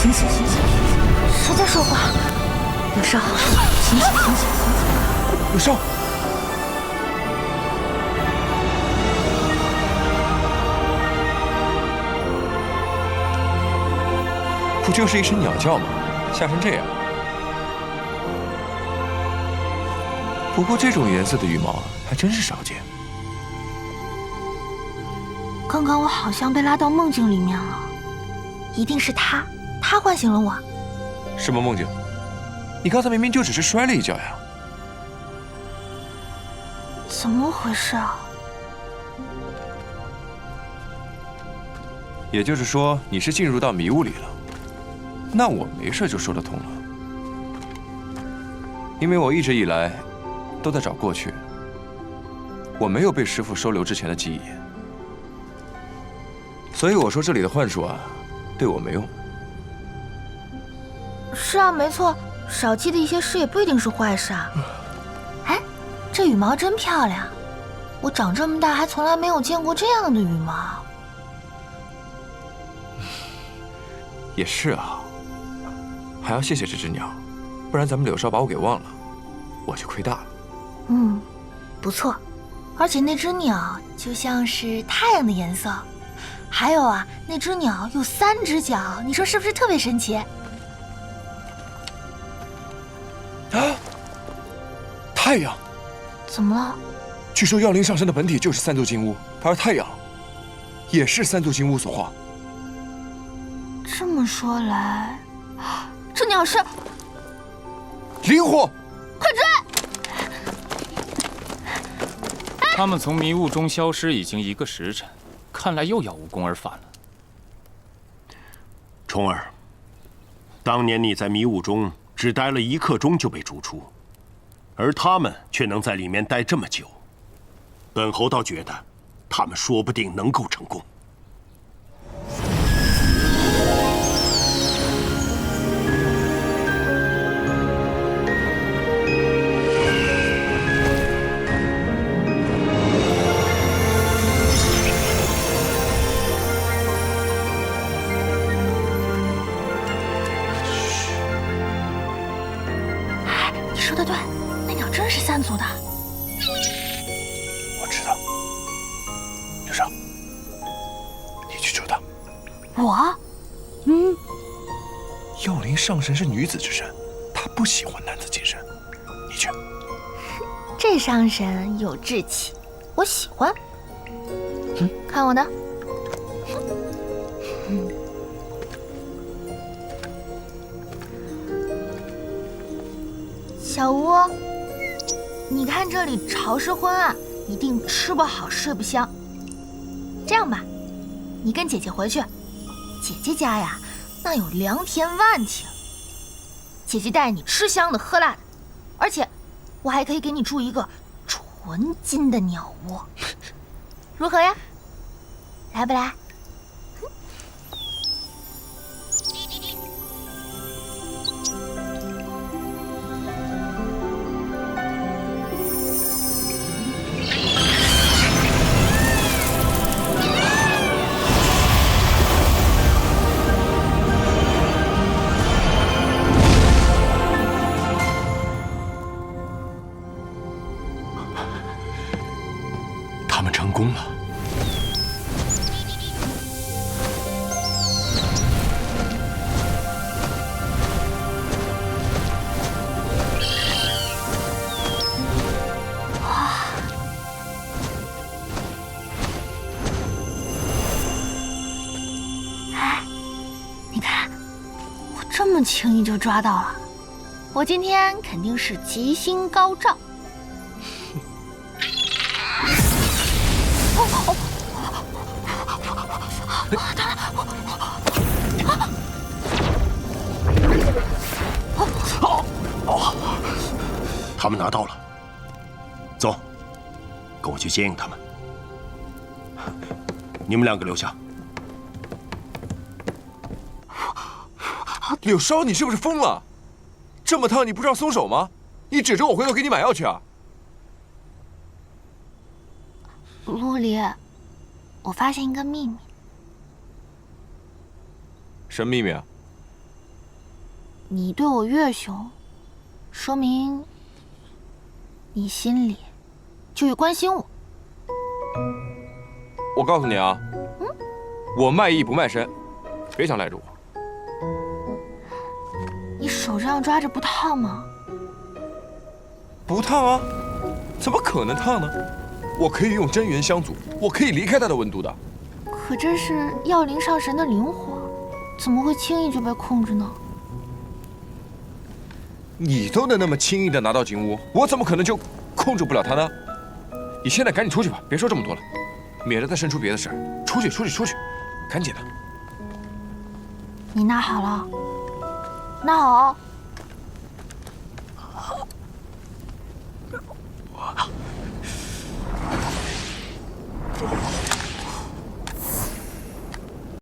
醒醒醒醒！谁在说话？柳少，醒醒醒醒！柳少，不就是一声鸟叫吗？吓成这样。不过这种颜色的羽毛还真是少见。刚刚我好像被拉到梦境里面了，一定是他，他唤醒了我。什么梦境？你刚才明明就只是摔了一跤呀！怎么回事啊？也就是说，你是进入到迷雾里了。那我没事就说得通了，因为我一直以来都在找过去，我没有被师傅收留之前的记忆。所以我说这里的幻术啊，对我没用。是啊，没错，少记的一些事也不一定是坏事啊。哎，这羽毛真漂亮，我长这么大还从来没有见过这样的羽毛。也是啊，还要谢谢这只鸟，不然咱们柳少把我给忘了，我就亏大了。嗯，不错，而且那只鸟就像是太阳的颜色。还有啊，那只鸟有三只脚，你说是不是特别神奇？太阳，怎么了？据说妖灵上身的本体就是三足金乌，而太阳也是三足金乌所化。这么说来，这鸟是灵狐，快追！他们从迷雾中消失已经一个时辰。看来又要无功而返了。虫儿，当年你在迷雾中只待了一刻钟就被逐出，而他们却能在里面待这么久，本侯倒觉得，他们说不定能够成功。上神是女子之身，她不喜欢男子近身。你去。这上神有志气，我喜欢。嗯看我的。小吴，你看这里潮湿昏暗，一定吃不好睡不香。这样吧，你跟姐姐回去，姐姐家呀。那有良田万顷，姐姐带你吃香的喝辣的，而且我还可以给你住一个纯金的鸟窝，如何呀？来不来？这么轻易就抓到了，我今天肯定是吉星高照。他们拿到了，走，跟我去接应他们。你们两个留下。柳梢，你是不是疯了？这么烫，你不知道松手吗？你指着我，回头给你买药去啊！陆离，我发现一个秘密。什么秘密啊？你对我越凶，说明你心里就越关心我。我告诉你啊，我卖艺不卖身，别想赖着我。你手这样抓着不烫吗？不烫啊？怎么可能烫呢？我可以用真元相阻，我可以离开它的温度的。可这是药灵上神的灵火，怎么会轻易就被控制呢？你都能那么轻易的拿到金乌，我怎么可能就控制不了它呢？你现在赶紧出去吧，别说这么多了，免得再生出别的事儿。出去，出去，出去，赶紧的。你拿好了，拿好。